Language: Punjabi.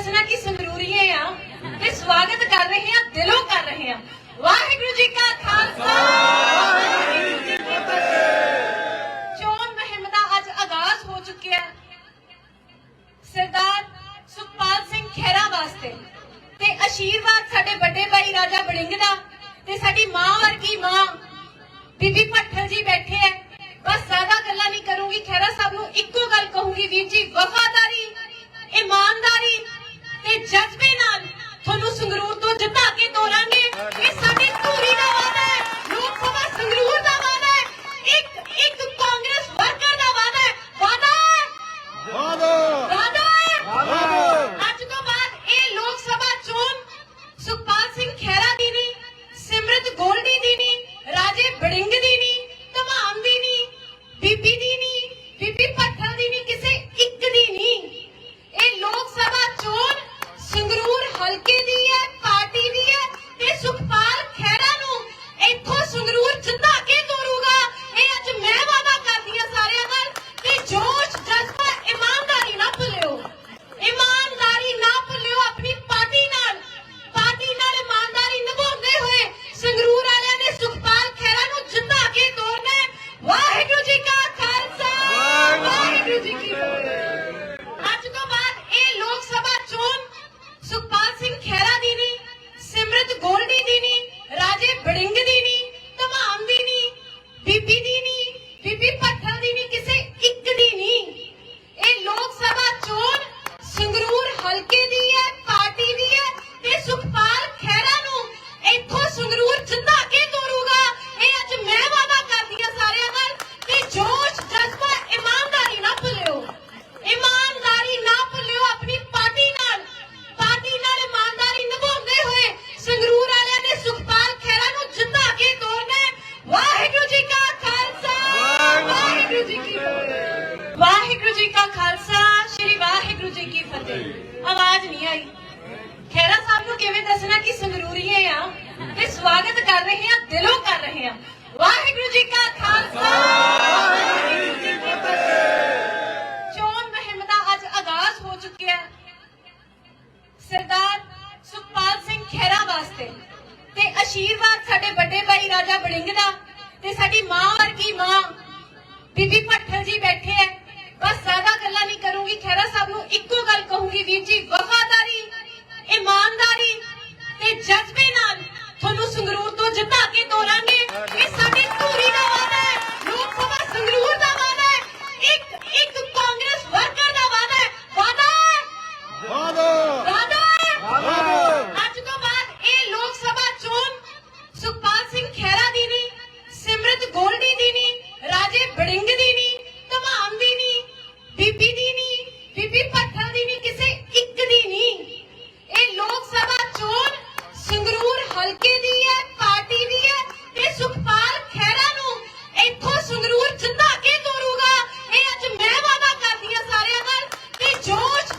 ਦੱਸਣਾ ਕਿ ਸੰਗਰੂਰੀਏ ਆ? ਤੇ ਸਵਾਗਤ ਕਰ ਰਹੇ ਆ ਦਿਲੋਂ ਕਰ ਰਹੇ ਆ ਵਾਹਿਗੁਰੂ ਜੀ ਕਾ ਖਾਲਸਾ। ਚੋਣ ਮਹਿਮ ਦਾ ਅੱਜ ਆਗਾਜ਼ ਹੋ ਚੁੱਕਿਆ ਸਰਦਾਰ ਸੁਖਪਾਲ ਸਿੰਘ ਖੇਰਾ ਵਾਸਤੇ। ਤੇ ਅਸ਼ੀਰਵਾਦ ਸਾਡੇ ਵੱਡੇ ਭਾਈ ਰਾਜਾ ਬੜਿੰਗ ਦਾ ਤੇ ਸਾਡੀ ਮਾਂ ਵਰਗੀ ਮਾਂ, ਬੀਬੀ ਭੱਠਲ ਜੀ ਬੈਠੇ ਐ ਬਸ ਜ਼ਿਆਦਾ ਗੱਲਾਂ ਨਹੀਂ ਕਰੂੰਗੀ ਖੇਰਾ ਸਾਹਿਬ ਨੂੰ ਇੱਕੋ ਗੱਲ ਕਹੂੰਗੀ, ਵੀਰ ਜੀ, ਵਫਾਦਾਰ ਵਾਹਿਗੁਰੂ ਜੀ ਕਾ ਖਾਲਸਾ, ਸ੍ਰੀ ਵਾਹਿਗੁਰੂ ਜੀ ਕੀ ਫਤਿਹ। ਆਵਾਜ਼ ਨਹੀਂ ਆਈ। ਖੈਰਾ ਸਾਹਿਬ ਨੂੰ ਕਿਵੇਂ ਦੱਸਣਾ ਕਿ ਸੰਗਰੂਰੀਏ ਆ? ਤੇ ਸਵਾਗਤ ਕਰ ਰਹੇ ਆ, ਦਿਲੋਂ ਕਰ ਰਹੇ ਆ। ਵਾਹਿਗੁਰੂ ਜੀ ਕਾ ਖਾਲਸਾ ਚੋਣ ਮਹਿਮ ਦਾ ਅੱਜ ਆਗਾਜ਼ ਸੁਖਪਾਲ ਸਿੰਘ ਖੈਰਾ ਵਾਸਤੇ। ਤੇ ਅਸ਼ੀਰਵਾਦ ਸਾਡੇ ਵੱਡੇ ਭਾਈ ਰਾਜਾ ਬੜਿੰਗ ਦਾ ਤੇ ਸਾਡੀ ਮਾਂ ਵਰਗੀ ਮਾਂ ਬੀਬੀ ਭੱਠਲ ਜੀ ਬੈਠੇ ਐ ਬਸ ਜ਼ਿਆਦਾ ਗੱਲਾਂ ਨਹੀਂ ਕਰੂੰਗੀ ਖੈਰਾ ਸਾਹਿਬ ਨੂੰ ਇੱਕੋ ਗੱਲ ਕਹੂੰਗੀ ਵੀਰ ਜੀ ਵਫਾਦਾਰੀ George!